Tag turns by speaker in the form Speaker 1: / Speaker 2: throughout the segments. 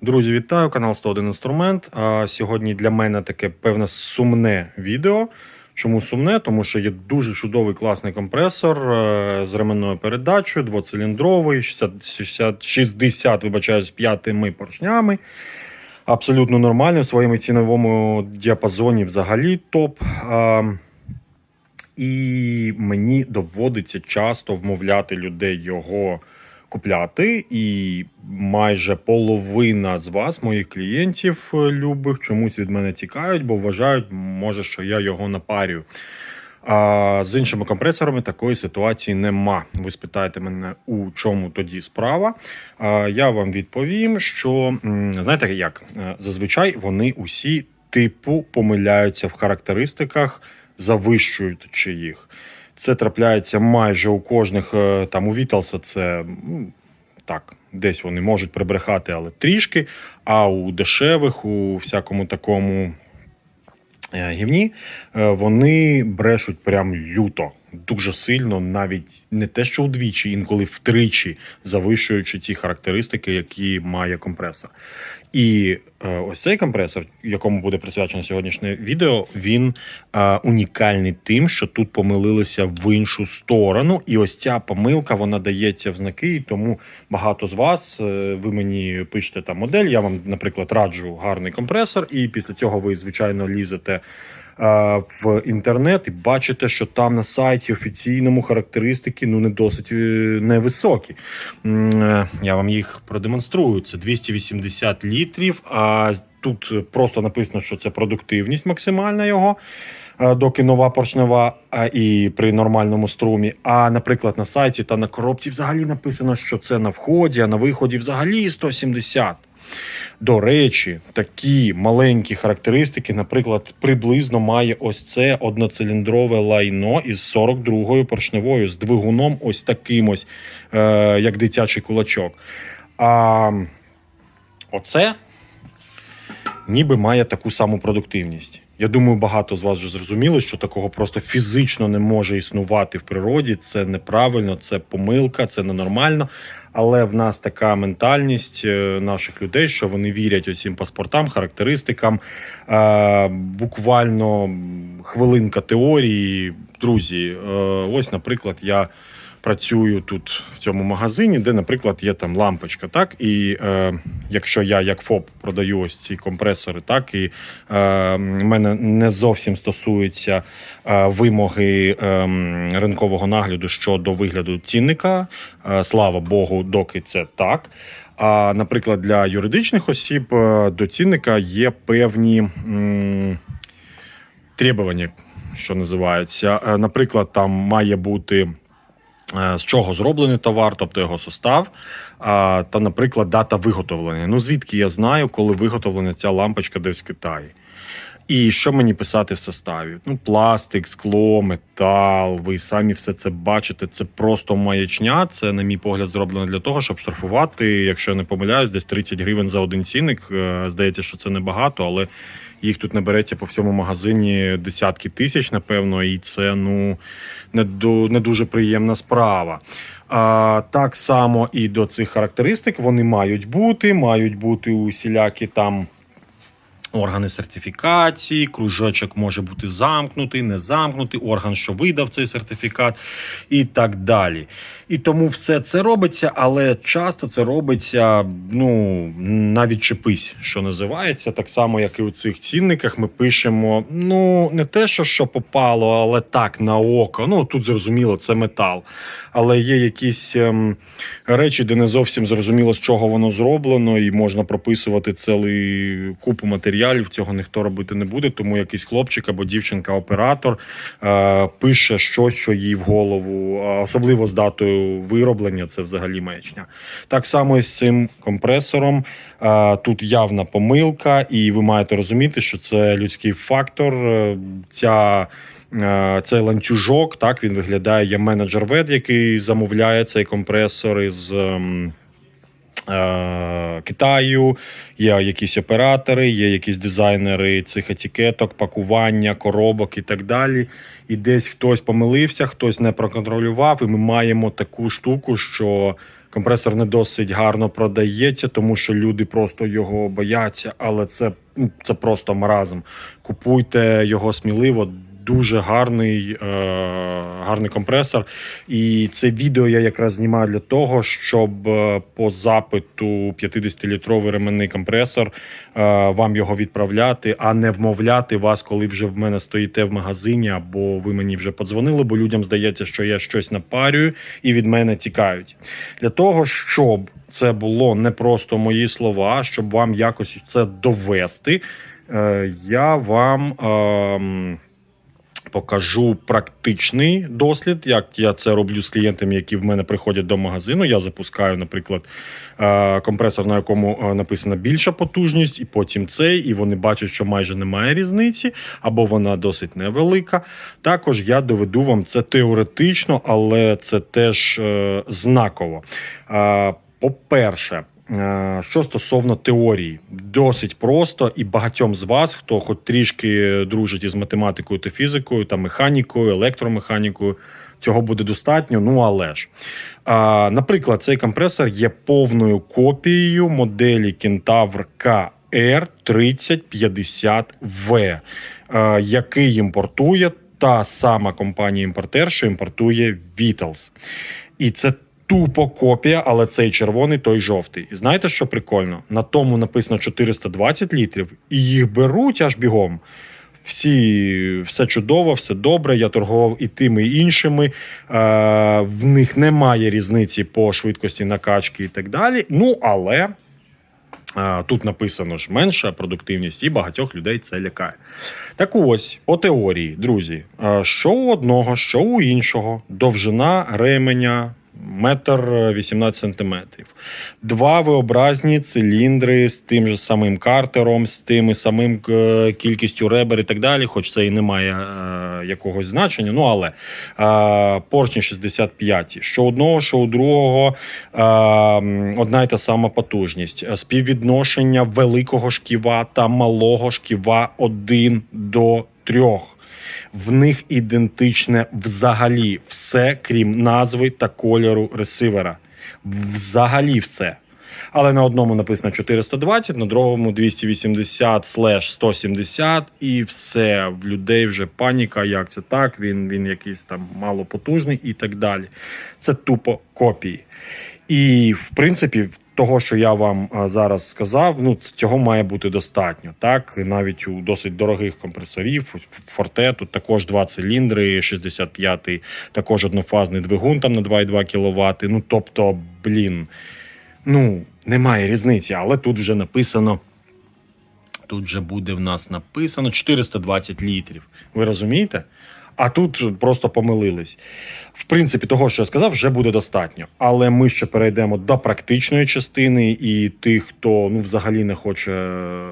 Speaker 1: Друзі, вітаю! Канал 101 Інструмент. А сьогодні для мене таке певне сумне відео. Чому сумне? Тому що є дуже чудовий класний компресор е, з ременною передачею, двоциліндровий, 60, 60, 60 вибачаюсь, п'ятими поршнями. Абсолютно нормальний в своєму ціновому діапазоні взагалі топ. І мені доводиться часто вмовляти людей його купляти. І майже половина з вас, моїх клієнтів е, любих, чомусь від мене тікають, бо вважають, може, що я його напарюю. А з іншими компресорами такої ситуації нема. Ви спитаєте мене, у чому тоді справа. А я вам відповім, що знаєте як? Е, Зазвичай вони усі типу помиляються в характеристиках, завищуючи їх. Це трапляється майже у кожних е, там у Віталса це м, так, десь вони можуть прибрехати, але трішки. А у дешевих, у всякому такому е, гівні, е, вони брешуть прям люто, дуже сильно, навіть не те, що удвічі, інколи втричі завищуючи ті характеристики, які має компресор. І е, ось цей компресор, якому буде присвячено сьогоднішнє відео, він е, унікальний тим, що тут помилилися в іншу сторону. І ось ця помилка вона дається в знаки. І тому багато з вас е, ви мені пишете там модель. Я вам, наприклад, раджу гарний компресор, і після цього ви, звичайно, лізете в інтернет і бачите, що там на сайті офіційному характеристики ну не досить е, невисокі. Е, Я вам їх продемонструю. Це 280 літрів. А тут просто написано, що це продуктивність максимальна його. е, Доки нова поршнева і при нормальному струмі. А, наприклад, на сайті та на коробці взагалі написано, що це на вході, а на виході взагалі 170. До речі, такі маленькі характеристики, наприклад, приблизно має ось це одноциліндрове лайно із 42-ю поршневою, з двигуном ось таким ось, е, як дитячий кулачок. А оце ніби має таку саму продуктивність. Я думаю, багато з вас вже зрозуміли, що такого просто фізично не може існувати в природі. Це неправильно, це помилка, це ненормально. Але в нас така ментальність е, наших людей, що вони вірять усім паспортам, характеристикам. Е, буквально хвилинка теорії. Друзі, е, ось, наприклад, я працюю тут в цьому магазині, де, наприклад, є там лампочка. Так, і е, якщо я як ФОП продаю ось ці компресори, так і е, мене не зовсім стосуються е, вимоги е, ринкового нагляду щодо вигляду цінника. Е, слава Богу, доки це так. А, наприклад, для юридичних осіб е, до цінника є певні. Требування, що називається. Е, Наприклад, там має бути з чого зроблений товар, тобто його состав, та, наприклад, дата виготовлення. Ну, звідки я знаю, коли виготовлена ця лампочка десь в Китаї. І що мені писати в составі? Ну, пластик, скло, метал. Ви самі все це бачите. Це просто маячня. Це, на мій погляд, зроблено для того, щоб штрафувати, якщо я не помиляюсь, десь 30 гривень за один цінник. Е, Здається, що це небагато, але їх тут набереться по всьому магазині десятки тисяч, напевно, і це ну не, ду- не дуже приємна справа. А, так само і до цих характеристик вони мають бути, мають бути усілякі там. Органи сертифікації, кружочок може бути замкнутий, не замкнутий, орган, що видав цей сертифікат, і так далі. І тому все це робиться, але часто це робиться, ну навіть чепись, що називається. Так само, як і у цих цінниках, ми пишемо: ну не те, що що попало, але так на око. Ну тут зрозуміло, це метал. Але є якісь ем, речі, де не зовсім зрозуміло, з чого воно зроблено, і можна прописувати цілий купу матеріалів. Цього ніхто робити не буде. Тому якийсь хлопчик або дівчинка-оператор е, пише щось, що їй в голову, особливо з датою вироблення. Це взагалі маячня. Так само і з цим компресором. Тут явна помилка, і ви маєте розуміти, що це людський фактор. Е, Ця Е, цей ланцюжок, так він виглядає. Є менеджер вед, який замовляє цей компресор із. Е, Китаю, є якісь оператори, є якісь дизайнери цих етикеток, пакування, коробок і так далі. І десь хтось помилився, хтось не проконтролював, і ми маємо таку штуку, що Компресор не досить гарно продається, тому що люди просто його бояться, але це, ну, це просто маразм. Купуйте його сміливо. Дуже гарний, е, гарний компресор. І це відео я якраз знімаю для того, щоб е, по запиту 50-літровий ременний компресор е, вам його відправляти, а не вмовляти вас, коли вже в мене стоїте в магазині, або ви мені вже подзвонили, бо людям здається, що я щось напарюю і від мене тікають. Для того, щоб це було не просто мої слова, щоб вам якось це довести, е, я вам. Покажу практичний дослід, як я це роблю з клієнтами, які в мене приходять до магазину. Я запускаю, наприклад, е, компресор, на якому е, написана більша потужність, і потім цей, і вони бачать, що майже немає різниці, або вона досить невелика. Також я доведу вам це теоретично, але це теж е, знаково. По-перше, Що стосовно теорії, досить просто, і багатьом з вас, хто хоч трішки дружить із математикою та фізикою, та механікою, електромеханікою, цього буде достатньо. Ну але ж, наприклад, цей компресор є повною копією моделі Кентавр KR 3050V, е, який імпортує та сама компанія-імпортер, що імпортує Vitals. І це тупо копія, але цей червоний, той жовтий. І знаєте, що прикольно? На тому написано 420 літрів, і їх беруть аж бігом. Всі все чудово, все добре. Я торгував і тими, і іншими. Е, в них немає різниці по швидкості накачки і так далі. Ну але е, тут написано ж менша продуктивність, і багатьох людей це лякає. Так ось, по теорії, друзі, е, що у одного, що у іншого, довжина ременя. Метр 18 сантиметрів. Два виобразні циліндри з тим же самим картером, з тим самим е, кількістю ребер і так далі, хоч це і не має е, якогось значення. Ну але е, поршні 65. Що одного, що у другого е, одна й та сама потужність. Співвідношення великого шківа та малого шківа 1 до 3 в них ідентичне взагалі все, крім назви та кольору ресивера. Взагалі все. Але на одному написано 420, на другому 280 170 і все. В людей вже паніка. Як це так? Він він якийсь там малопотужний і так далі. Це тупо копії. І в принципі, того, що я вам зараз сказав, ну цього має бути достатньо. Так, навіть у досить дорогих компресорів, форте тут також два циліндри, 65-й, також однофазний двигун там на 2,2 кВт. Ну тобто, блін, ну немає різниці, але тут вже написано. Тут вже буде в нас написано 420 літрів. Ви розумієте? А тут просто помилились. В принципі, того, що я сказав, вже буде достатньо. Але ми ще перейдемо до практичної частини, і тих, хто ну взагалі не хоче е,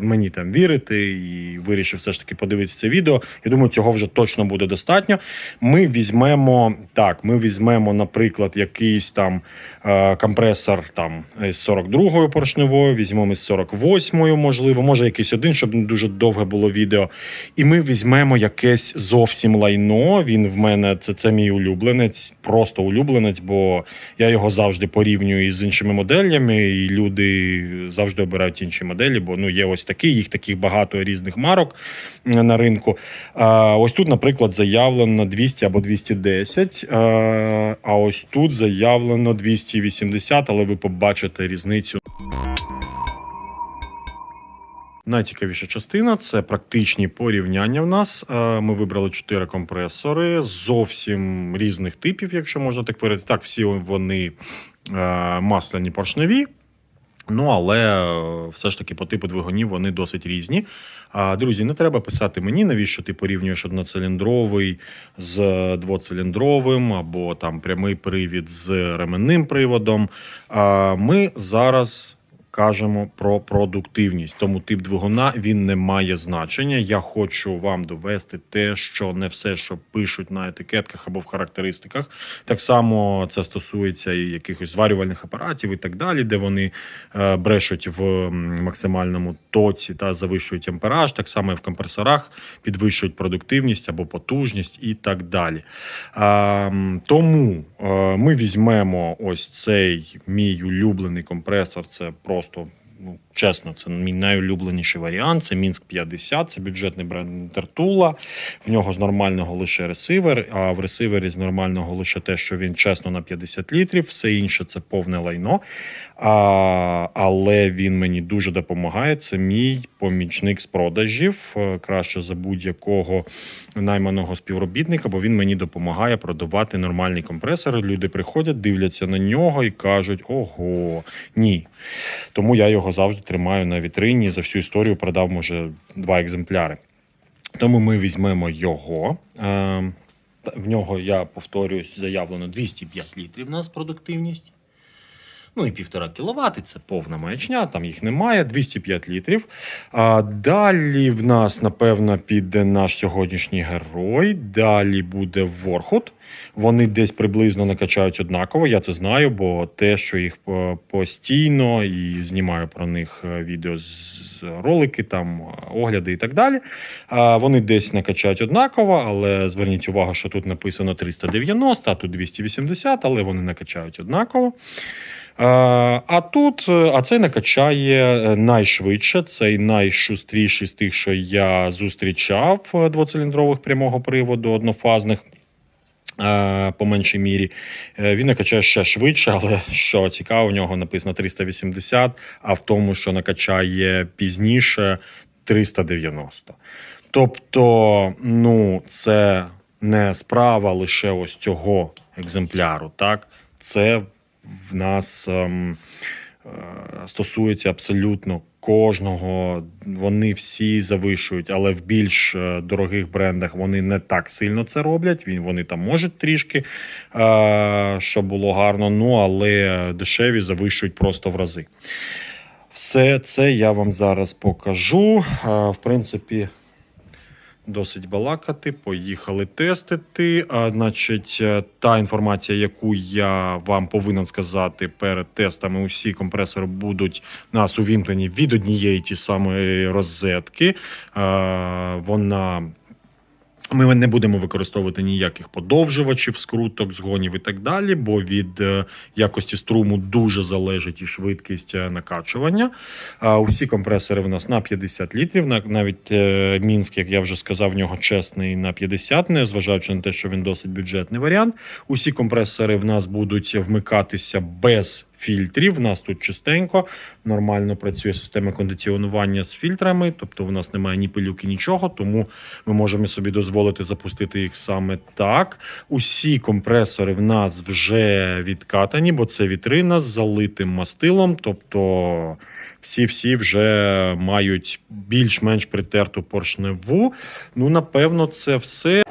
Speaker 1: мені там вірити і вирішив все ж таки подивитися це відео. Я думаю, цього вже точно буде достатньо. Ми візьмемо так, ми візьмемо, наприклад, якийсь там е, компресор там з 42-ю поршневою, візьмемо з 48-ю, можливо, може якийсь один, щоб не дуже довге було відео. І ми візьмемо якесь зовсім лайно. Він в мене це це мій улюбленець, просто улюбленець, бо я його завжди порівнюю із іншими моделями, і люди завжди обирають інші моделі, бо ну є ось такий, їх таких багато різних марок на ринку. А, Ось тут, наприклад, заявлено 200 або 210, а ось тут заявлено 280, але ви побачите різницю. Найцікавіша частина це практичні порівняння. В нас ми вибрали чотири компресори зовсім різних типів, якщо можна так виразити. Так, всі вони масляні поршневі. Ну, але е, все ж таки по типу двигунів вони досить різні. А друзі, не треба писати мені, навіщо ти порівнюєш одноциліндровий з двоциліндровим, або там прямий привід з ременним приводом. А ми зараз кажемо про продуктивність. Тому тип двигуна він не має значення. Я хочу вам довести те, що не все, що пишуть на етикетках або в характеристиках, так само це стосується і якихось зварювальних апаратів і так далі, де вони е, брешуть в максимальному тоці та завищують ампераж, так само і в компресорах підвищують продуктивність або потужність і так далі. Тому е, ми візьмемо ось цей мій улюблений компресор. Це просто. Ну, чесно, це мій найулюбленіший варіант. Це Мінськ 50, це бюджетний бренд Інтертула. В нього з нормального лише ресивер, а в ресивері з нормального лише те, що він чесно на 50 літрів, все інше це повне лайно. А, але він мені дуже допомагає. Це мій помічник з продажів. е, Краще за будь-якого найманого співробітника, бо він мені допомагає продавати нормальні компресори. Люди приходять, дивляться на нього і кажуть: ого, ні. Тому я його завжди тримаю на вітрині. За всю історію продав, може, два екземпляри. Тому ми візьмемо його. Е, та- В нього, я повторююсь, заявлено 205 літрів у нас продуктивність. Ну і півтора кіловати це повна маячня, там їх немає, 205 літрів. А далі в нас, напевно, піде наш сьогоднішній герой. Далі буде Ворхут. Вони десь приблизно накачають однаково. Я це знаю, бо те, що їх постійно і знімаю про них е, відео з ролики, там е, огляди і так далі. Вони десь накачають однаково, але зверніть увагу, що тут написано 390, а тут 280, але вони накачають однаково. Е, А тут, е, а цей накачає е, найшвидше, цей найшустріший з тих, що я зустрічав двоциліндрових прямого приводу однофазних. По меншій мірі він накачає ще швидше, але що цікаво, в нього написано 380, а в тому, що накачає пізніше 390. Тобто, ну, це не справа лише ось цього екземпляру. Так, це в нас ем, е, стосується абсолютно кожного. Вони всі завишують, але в більш е, дорогих брендах вони не так сильно це роблять. Вони там можуть трішки, е, щоб було гарно. Ну але дешеві завищують просто в рази. Все це я вам зараз покажу. В принципі, досить балакати. Поїхали тестити. А, значить, е, та інформація, яку я вам повинен сказати перед тестами, усі компресори будуть нас увімкнені від однієї ті самої розетки. А, Вона. Ми не будемо використовувати ніяких подовжувачів, скруток, згонів і так далі, бо від е, якості струму дуже залежить і швидкість е, накачування. Усі компресори в нас на 50 літрів. Навіть е, Мінськ, як я вже сказав, в нього чесний на 50, не зважаючи на те, що він досить бюджетний варіант. Усі компресори в нас будуть вмикатися без фільтрів. В нас тут чистенько, нормально працює система кондиціонування з фільтрами, тобто в нас немає ні пилюки, нічого, тому ми можемо собі дозволити запустити їх саме так. Усі компресори в нас вже відкатані, бо це вітрина з залитим мастилом. Тобто всі-всі вже мають більш-менш притерту поршневу. Ну, напевно, це все.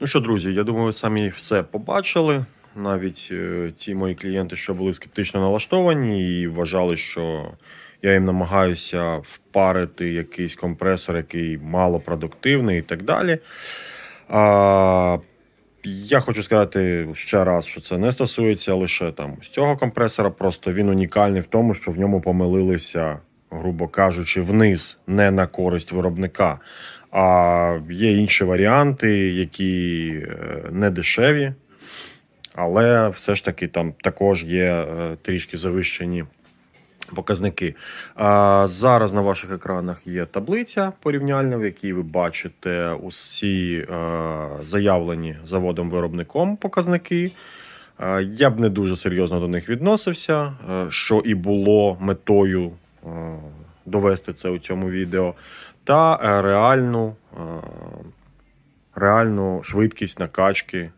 Speaker 1: Ну що, друзі, я думаю, ви самі все побачили. Навіть е, ті мої клієнти, що були скептично налаштовані і вважали, що я їм намагаюся впарити якийсь компресор, який малопродуктивний і так далі. А, я хочу сказати ще раз, що це не стосується лише там з цього компресора. Просто він унікальний в тому, що в ньому помилилися, грубо кажучи, вниз, не на користь виробника. А є інші варіанти, які е, не дешеві, але все ж таки там також є е, трішки завищені показники. Зараз на ваших екранах є таблиця порівняльна, в якій ви бачите усі е, заявлені заводом-виробником показники. Я б не дуже серйозно до них відносився, що і було метою довести це у цьому відео, та е, реальну, е, реальну швидкість накачки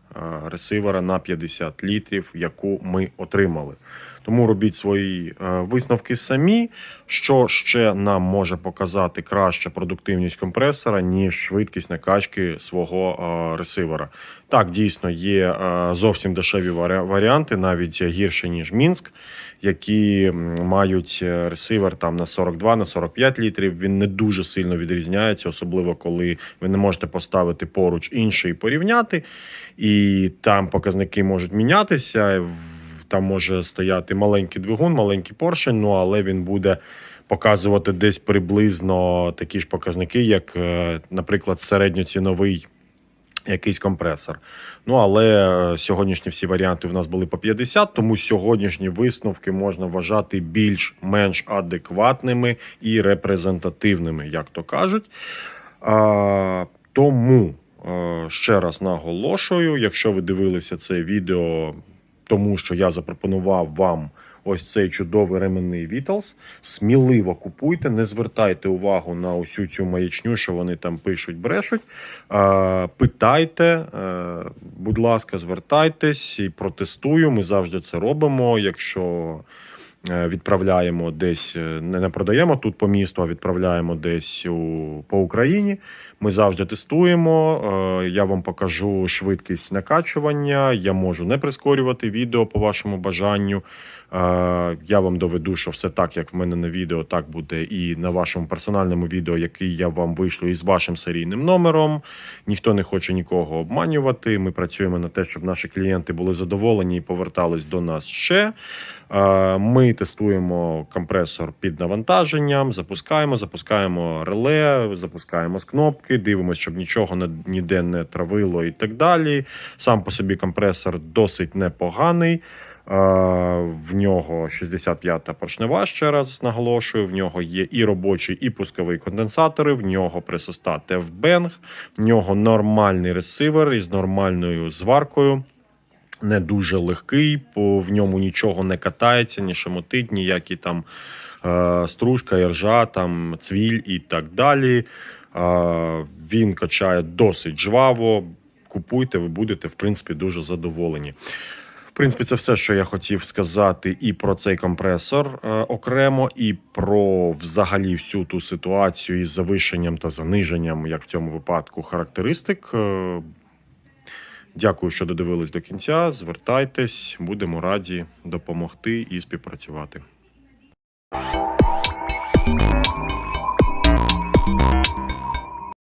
Speaker 1: ресивера на 50 літрів, яку ми отримали. Тому робіть свої е, висновки самі, що ще нам може показати краще продуктивність компресора, ніж швидкість накачки свого е, ресивера. Так, дійсно, є е, зовсім дешеві варіанти, навіть гірше, ніж Мінськ, які мають е, ресивер там на 42 на 45 літрів. Він не дуже сильно відрізняється, особливо коли ви не можете поставити поруч інший і порівняти. І там показники можуть мінятися. Там може стояти маленький двигун, маленький поршень, ну але він буде показувати десь приблизно такі ж показники, як, е, наприклад, середньоціновий якийсь компресор. Ну але е, сьогоднішні всі варіанти в нас були по 50, тому сьогоднішні висновки можна вважати більш-менш адекватними і репрезентативними, як то кажуть. А, тому ще раз наголошую, якщо ви дивилися це відео, тому що я запропонував вам ось цей чудовий ременний Вітлз, сміливо купуйте, не звертайте увагу на усю цю маячню, що вони там пишуть, брешуть. Е, Питайте, е, будь ласка, звертайтесь і протестую. Ми завжди це робимо. Якщо е, відправляємо десь, е, не не продаємо тут по місту, а відправляємо десь у, по Україні. Ми завжди тестуємо. Е, Я вам покажу швидкість накачування. Я можу не прискорювати відео по вашому бажанню. Я вам доведу, що все так, як в мене на відео, так буде і на вашому персональному відео, який я вам вишлю із вашим серійним номером. Ніхто не хоче нікого обманювати. Ми працюємо на те, щоб наші клієнти були задоволені і повертались до нас ще. Ми тестуємо компресор під навантаженням, запускаємо, запускаємо реле, запускаємо з кнопки, дивимося, щоб нічого ніде не травило і так далі. Сам по собі компресор досить непоганий. Е, В нього 65-та поршнева, ще раз наголошую. В нього є і робочий, і пусковий конденсатори. В нього пресостат F-Bang, в нього нормальний ресивер із нормальною зваркою. Не дуже легкий, бо в ньому нічого не катається, ні шамотить, ніякі там е, стружка, іржа, там цвіль і так далі. Е, він качає досить жваво. Купуйте, ви будете, в принципі, дуже задоволені. Принципі, це все, що я хотів сказати і про цей компресор е, окремо, і про взагалі всю ту ситуацію із завищенням та заниженням, як в цьому випадку, характеристик. Е, Дякую, що додивились до кінця. Звертайтесь, будемо раді допомогти і співпрацювати.